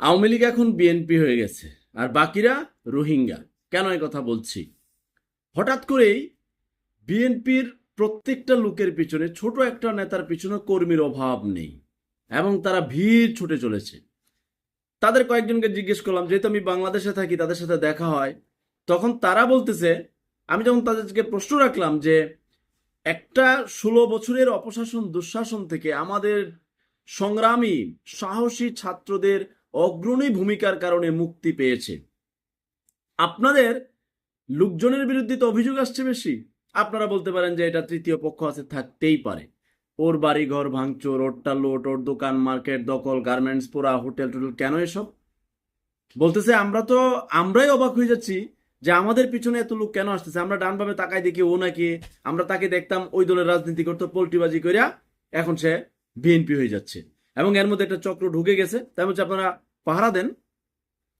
আওয়ামী লীগ এখন বিএনপি হয়ে গেছে, আর বাকিরা রোহিঙ্গা। কেন এই কথা বলছি? হঠাৎ করেই বিএনপির প্রত্যেকটা লোকের পিছনে ছোট একটা নেতার পিছনে কর্মীর অভাব নেই, এবং তারা ভিড় ছুটে চলেছে। তাদের কয়েকজনকে জিজ্ঞেস করলাম, যেহেতু আমি বাংলাদেশে থাকি, তাদের সাথে দেখা হয়? তখন তারা বলতেছে, আমি যখন তাদেরকে প্রশ্ন রাখলাম যে একটা ষোলো বছরের অপশাসন, দুঃশাসন থেকে আমাদের সংগ্রামী, সাহসী ছাত্রদের অগ্রণী ভূমিকার কারণে মুক্তি পেয়েছে। আপনাদের লোকজনের বিরুদ্ধে তো অভিযোগ আসছে বেশি। আপনারা বলতে পারেন যে এটা তৃতীয় পক্ষ আছে, থাকতেই পারে। ওর বাড়ি ঘর ভাঙচুর ওরটা লোট, ওর দোকান, মার্কেট, দখল, গার্মেন্টস, পোড়া, হোটেল টোটেল, কেন এসব? বলতেছে, আমরা তো, আমরাই অবাক হয়ে যাচ্ছি যে আমাদের পিছনে এত লোক কেন আসতেছে? আমরা ডানভাবে তাকাই দেখি ও নাকি, আমরা তাকে দেখতাম ওই দলের রাজনীতি করতো পোল্ট্রিবাজি করিয়া এখন সে বিএনপি হয়ে যাচ্ছে। এবং এর মধ্যে একটা চক্র ঢুকে গেছে। তাই হচ্ছে আপনারা পাহারা দেন।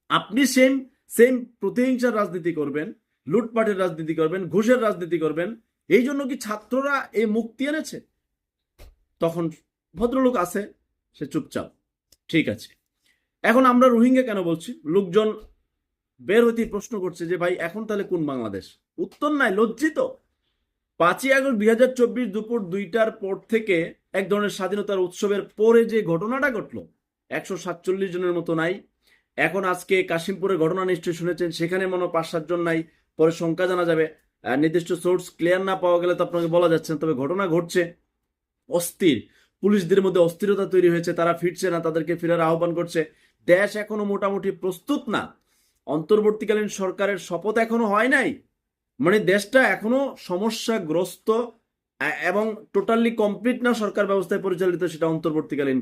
আপনি সেম সেম প্রতিহিংসার রাজনীতি করবেন, লুটপাটের রাজনীতি করবেন, ঘুষের রাজনীতি করবেন। এই জন্য কি ছাত্ররা এই মুক্তি এনেছে? তখন ভদ্রলোক আছে, সে চুপচাপ। ঠিক আছে। এখন আমরা রোহিঙ্গা কেন বলছি? লোকজন বের হতেই প্রশ্ন করছে যে, ভাই, এখন তাহলে কোন বাংলাদেশ? উত্তর নাই, লজ্জিত। পাঁচই আগস্ট দুই হাজার চব্বিশ দুপুর দুইটার পর থেকে এক ধরনের স্বাধীনতার উৎসবের পরে যে ঘটনাটা ঘটলো একশো সাতচল্লিশ জনের মতো নাই। এখন আজকে কাশিমপুরের ঘটনা নিশ্চয়ই শুনেছেন, সেখানে মনে পাঁচ সাতজন নাই। পরে সংখ্যা জানা যাবে। নির্দিষ্ট সোর্স ক্লিয়ার না পাওয়া গেলে তো আপনাকে বলা যাচ্ছে না, তবে ঘটনা ঘটছে। অস্থির। পুলিশদের মধ্যে অস্থিরতা তৈরি হয়েছে, তারা ফিরছে না, তাদেরকে ফেরার আহ্বান করছে। দেশ এখনও মোটামুটি প্রস্তুত না। অন্তর্বর্তীকালীন সরকারের শপথ এখনও হয় নাই। মানে দেশটা এখনও সমস্যাগ্রস্ত এবং টোটালি কমপ্লিট না সরকার ব্যবস্থায় পরিচালিত, সেটা অন্তর্বর্তীকালীন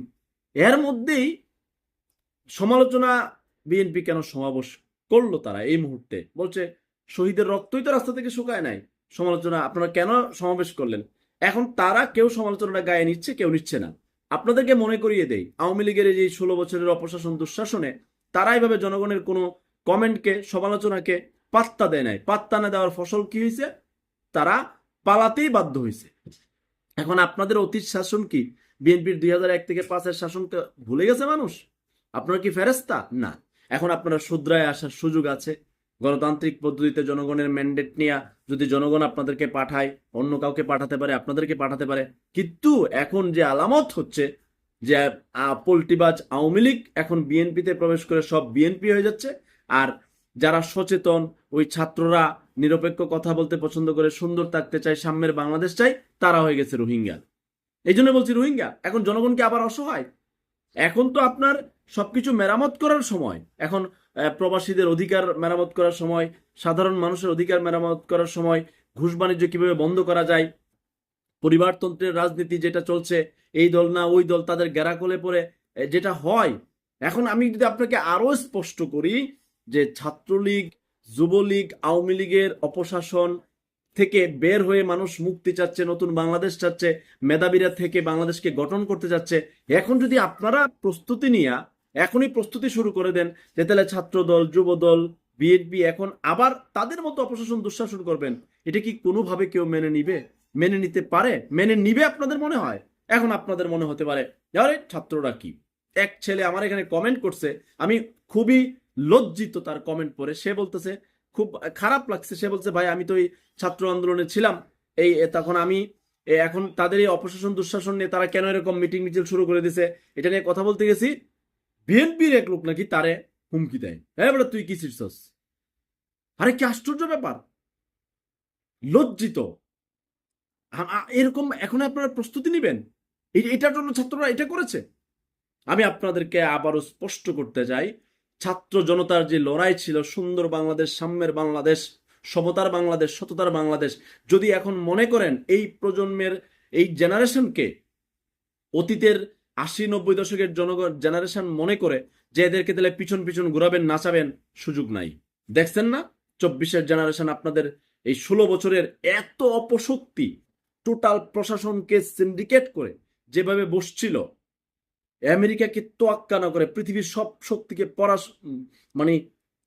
এর মধ্যেই সমালোচনা বিএনপি কেন সমাবেশ করল তারা এই মুহূর্তে? বলছে, শহীদের রক্তই তো রাস্তা থেকে শুকায় নাই। সমালোচনা, আপনারা কেন সমাবেশ করলেন? এখন তারা কেউ সমালোচনাটা গায়ে নিচ্ছে, কেউ নিচ্ছে না। আপনাদেরকে মনে করিয়ে দেই, আওয়ামী লীগের এই যে ষোলো বছরের অপশাসন দুঃশাসনে তারা এইভাবে জনগণের কোনো কমেন্টকে, সমালোচনাকে পাত্তা দেয় নাই। পাত্তা না দেওয়ার ফসল কি হয়েছে তারা পালাতেই বাধ্য হয়েছে এখন আপনাদের অতীত শাসন কি? বিএনপির দুই এক থেকে পাঁচের শাসনকে ভুলে গেছে মানুষ? আপনারা কি ফেরেস্তা না। এখন আপনারা শুদ্রায় আসার সুযোগ আছে। গণতান্ত্রিক পদ্ধতিতে জনগণের ম্যান্ডেট নিয়ে, যদি জনগণ আপনাদেরকে পাঠায়, অন্য কাউকে পাঠাতে পারে, আপনাদেরকে পাঠাতে পারে। কিন্তু এখন যে আলামত হচ্ছে, যে পোল্টিবাজ আওয়ামী লীগ এখন বিএনপিতে প্রবেশ করে সব বিএনপি হয়ে যাচ্ছে, আর যারা সচেতন, ওই ছাত্ররা নিরপেক্ষ কথা বলতে পছন্দ করে, সুন্দর থাকতে চায়, সাম্যের বাংলাদেশ চাই তারা হয়ে গেছে রোহিঙ্গা। এই জন্য বলছি রোহিঙ্গা এখন জনগণকে আবার অসহায়। এখন তো আপনার সবকিছু মেরামত করার সময় এখন প্রবাসীদের অধিকার মেরামত করার সময় সাধারণ মানুষের অধিকার মেরামত করার সময় ঘুষ বাণিজ্য কীভাবে বন্ধ করা যায় পরিবারতন্ত্রের রাজনীতি যেটা চলছে এই দল না ওই দল তাদের গেরাকলে পড়ে এ, যেটা হয়। এখন আমি যদি আপনাকে আরও স্পষ্ট করি যে ছাত্রলীগ যুবলীগ আওয়ামী লীগের অপশাসন থেকে বের হয়ে মানুষ মুক্তি চাচ্ছে, নতুন বাংলাদেশ চাচ্ছে, মেধাবীরা থেকে বাংলাদেশকে গঠন করতে যাচ্ছে এখন যদি আপনারা প্রস্তুতি নিয়ে, এখনই প্রস্তুতি শুরু করে দেন যে তাহলে ছাত্র দল যুব দল বিএনপি এখন আবার তাদের মতো অপশাসন দুঃশাসন করবেন। এটা কি কোনোভাবে কেউ মেনে নিবে? মেনে নিতে পারে? মেনে নিবে আপনাদের মনে হয়? এখন আপনাদের মনে হতে পারে, আরে ছাত্ররা কি? এক ছেলে আমার এখানে কমেন্ট করছে, আমি খুবই লজ্জিত তার কমেন্ট পড়ে। সে বলতেছে খুব খারাপ লাগছে। সে বলছে, ভাই, আমি তো এই ছাত্র আন্দোলনে ছিলাম। এই তখন আমি এখন তাদের এই অপশাসন, দুঃশাসন নিয়ে তারা কেন এরকম মিটিং মিছিল শুরু করে দিছে? এটা নিয়ে কথা বলতে গেছি। বিএনপির এক লোক নাকি তারে হুমকি দেয়। হ্যাঁ বলে, তুই কি শিরছস আরে, কি আশ্চর্য ব্যাপার। লজ্জিত। এরকম এখন আপনারা প্রস্তুতি নেবেন? এটার জন্য ছাত্ররা এটা করেছে? আমি আপনাদেরকে আবারও স্পষ্ট করতে চাই ছাত্র জনতার যে লড়াই ছিল, সুন্দর বাংলাদেশ, সাম্যের বাংলাদেশ, সমতার বাংলাদেশ, সততার বাংলাদেশ, যদি এখন মনে করেন এই প্রজন্মের, এই জেনারেশনকে অতীতের আশি নব্বই দশকের জনগণ জেনারেশন মনে করে যে এদেরকে তাহলে পিছন পিছন ঘুরাবেন, নাচাবেন, সুযোগ নাই। দেখছেন না? চব্বিশের জেনারেশন আপনাদের এই ষোলো বছরের এত অপশক্তি, টোটাল প্রশাসনকে সিন্ডিকেট করে যেভাবে বসছিল আমেরিকাকে তোয়াক্কা না করে পৃথিবীর সব শক্তিকে উম, মানে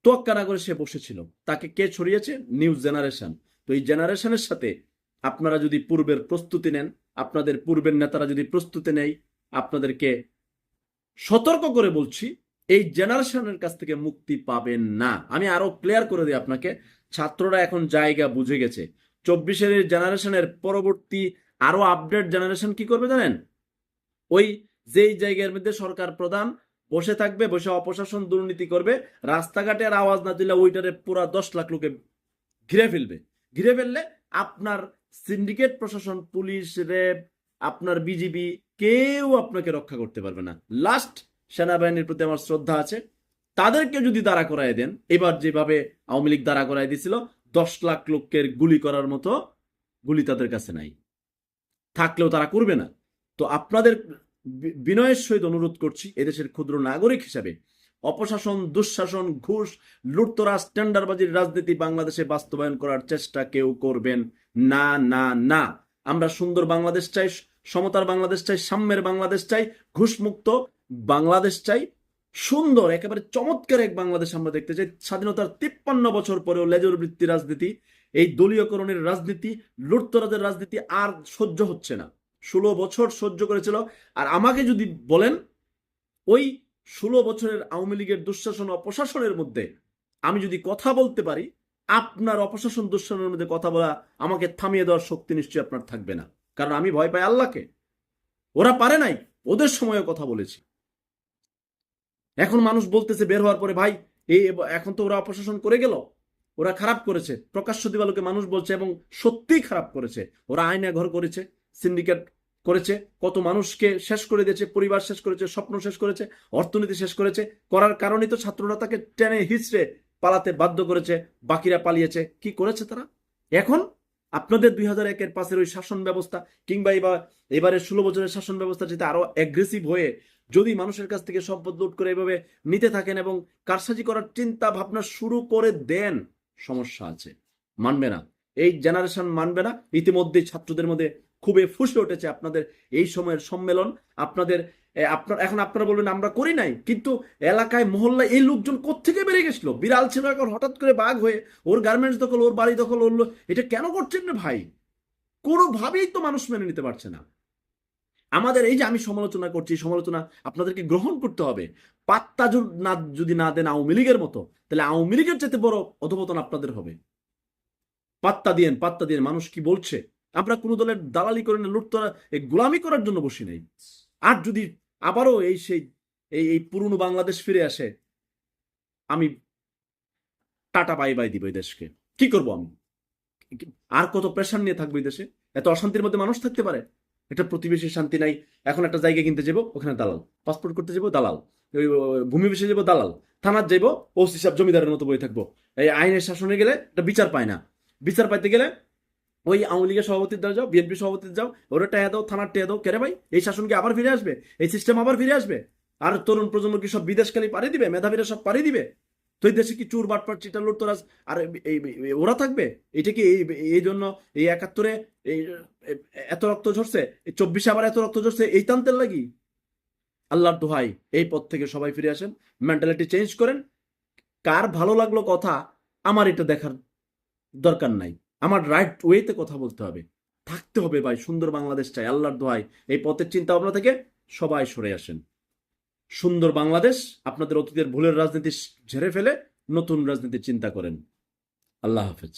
তোয়াক্কা না করে সে বসেছিল। তাকে কে ছড়িয়েছে? New generation. তো এই জেনারেশনের সাথে আপনারা যদি পূর্বের প্রস্তুতি নেন আপনাদের পূর্বের নেতারা যদি প্রস্তুতি নেয় আপনাদেরকে সতর্ক করে বলছি এই জেনারেশনের কাছ থেকে মুক্তি পাবেন না। আমি আরও ক্লিয়ার করে দিই আপনাকে ছাত্ররা এখন জায়গা বুঝে গেছে। চব্বিশের জেনারেশনের পরবর্তী আরও আপডেট জেনারেশন কি করবে জানেন? ওই যেই জায়গার মধ্যে সরকার প্রধান বসে থাকবে, বসে অপশাসন দুর্নীতি করবে, রাস্তাঘাটে আর আওয়াজ না দিলে ওইটারে পুরা দশ লাখ লোকে ঘিরে ফেলবে। ঘিরে ফেললে আপনার সিন্ডিকেট, প্রশাসন, পুলিশ র্যাব আপনার বিজিবি কেউ আপনাকে রক্ষা করতে পারবে না। লাস্ট সেনাবাহিনীর প্রতি আমার শ্রদ্ধা আছে। তাদেরকে যদি দাঁড়া করায় দেন, এবার যেভাবে আওয়ামী লীগ দাঁড়া করায় দিছিল, দশ লাখ লোকের গুলি করার মতো গুলি তাদের কাছে নাই। থাকলেও তারা করবে না। তো আপনাদের বিনয়ের সহিত অনুরোধ করছি এদেশের ক্ষুদ্র নাগরিক হিসাবে। অপশাসন, দুঃশাসন, ঘুষ, লুটতরাজ, টেন্ডারবাজির রাজনীতি বাংলাদেশে বাস্তবায়ন করার চেষ্টা কেউ করবেন না না না। আমরা সুন্দর বাংলাদেশ চাই, সমতার বাংলাদেশ চাই, সাম্যের বাংলাদেশ চাই, ঘুষমুক্ত বাংলাদেশ চাই। সুন্দর, একেবারে চমৎকার এক বাংলাদেশ আমরা দেখতে চাই। স্বাধীনতার তিপ্পান্ন বছর পরেও লেজর বৃত্তি রাজনীতি, এই দলীয়করণের রাজনীতি, লুটতরাজের রাজনীতি আর সহ্য হচ্ছে না। ষোলো বছর সহ্য করেছিল। আর আমাকে যদি বলেন, ওই ষোলো বছরের আওয়ামী লীগের দুঃশাসন অপশাসনের মধ্যে আমি যদি কথা বলতে পারি, আপনার অপশাসন দুঃশাসনের মধ্যে কথা বলা আমাকে থামিয়ে দেওয়ার শক্তি নিশ্চয়ই আপনার থাকবে না। কারণ আমি ভয় পাই আল্লাহকে। ওরা পারে নাই, ওদের সময়ে কথা বলেছি। এখন মানুষ বলতেছে বের হওয়ার পরে, ভাই, এই এখন তো ওরা অপশাসন করে গেল। ওরা খারাপ করেছে। প্রকাশ্য দিবালোকে মানুষ বলছে এবং সত্যিই খারাপ করেছে। ওরা আইনে ঘর করেছে। সিন্ডিকেট করেছে, কত মানুষকে শেষ করে দিয়েছে, পরিবার শেষ করেছে, স্বপ্ন শেষ করেছে, অর্থনীতি শেষ করেছে, করার কারণেই তো ছাত্ররা তাকে টেনে হিচড়ে পালাতে বাধ্য করেছে, বাকিরা পালিয়েছে। কি করেছে তারা? এখন আপনাদের দুই হাজার একের পাশের ওই শাসন ব্যবস্থা কিংবা এবার এবারে ষোলো বছরের শাসন ব্যবস্থা যেটা আরও অ্যাগ্রেসিভ হয়ে যদি মানুষের কাছ থেকে সম্পদ লুট করে এভাবে নিতে থাকেন এবং কারসাজি করার চিন্তা ভাবনা শুরু করে দেন, সমস্যা আছে। মানবে না। এই জেনারেশন মানবে না। ইতিমধ্যেই ছাত্রদের মধ্যে খুবই ফুসে উঠেছে আপনাদের এই সময়ের সম্মেলন। আপনাদের আপনার, এখন আপনারা বলবেন, আমরা করি নাই। কিন্তু এলাকায়, মহল্লায় এই লোকজন কোত্থেকে বেড়ে গেছিল? বিড়াল ছিল এখন হঠাৎ করে বাঘ হয়ে, ওর গার্মেন্টস দখল, ওর বাড়ি দখল, ওর এটা কেন করছেন না ভাই? কোনোভাবেই তো মানুষ মেনে নিতে পারছে না। আমাদের এই যে আমি সমালোচনা করছি সমালোচনা আপনাদেরকে গ্রহণ করতে হবে। পাত্তা না যদি না দেন আওয়ামী লীগের মতো, তাহলে আওয়ামী লীগের চেয়ে বড় অধপতন আপনাদের হবে। পাত্তা দিয়েন পাত্তা দিয়েন। মানুষ কি বলছে? আমরা কোনো দলের দালালি করে না, লুটতরা, এই গোলামি করার জন্য বসি নাই। আর যদি আবারও এই সেই, এই এই পুরনো বাংলাদেশ ফিরে আসে, আমি টাটা, বাই বাই দিব এই দেশকে। কি করব আমি? আর কত প্রেশার নিয়ে থাকব এই দেশে? এত অশান্তির মধ্যে মানুষ থাকতে পারে? একটা প্রতিবেশী শান্তি নাই। এখন একটা জায়গা কিনতে যাব, ওখানে দালাল। পাসপোর্ট করতে যাব, দালাল। ভূমি বিষয়ে যাব, দালাল। থানার যাইবো, ওসি সাহেব জমিদারের মতো বই থাকব। এই আইনের শাসনে গেলে একটা বিচার পায় না। বিচার পাইতে গেলে ওই আওয়ামী লীগের সভাপতির দ্বারা যাও বিএনপি সভাপতির যাও, ওরা টেয়া দাও, থানার টেয়া দাও কেরে ভাই? এই শাসন কি আবার ফিরে আসবে? এই সিস্টেম আবার ফিরে আসবে? আর তরুণ প্রজন্ম কি সব বিদেশকালী পাড়ি দিবে? মেধাবীরা সব পাড়ি দিবে? তো এই দেশে কি চুর, বাটপাট চিটা লুটতরাজ আর এই- ওরা থাকবে? এটা কি এই এই জন্য এই একাত্তরে এই এত রক্ত ঝরছে? এই চব্বিশে আবার এত রক্ত ঝরছে? এই তান্তের লাগি? আল্লাহর দোহাই, এই পথ থেকে সবাই ফিরে আসেন মেন্টালিটি চেঞ্জ করেন। কার ভালো লাগল কথা, আমার এটা দেখার দরকার নাই। আমার রাইট ওয়েতে কথা বলতে হবে। থাকতে হবে ভাই, সুন্দর বাংলাদেশ চাই, আল্লাহর দোহাই এই পথের চিন্তা ভাবনা থেকে সবাই সরে আসেন। সুন্দর বাংলাদেশ আপনাদের অতীতের ভুলের রাজনীতি ঝেড়ে ফেলে নতুন রাজনীতির চিন্তা করেন। আল্লাহ হাফেজ।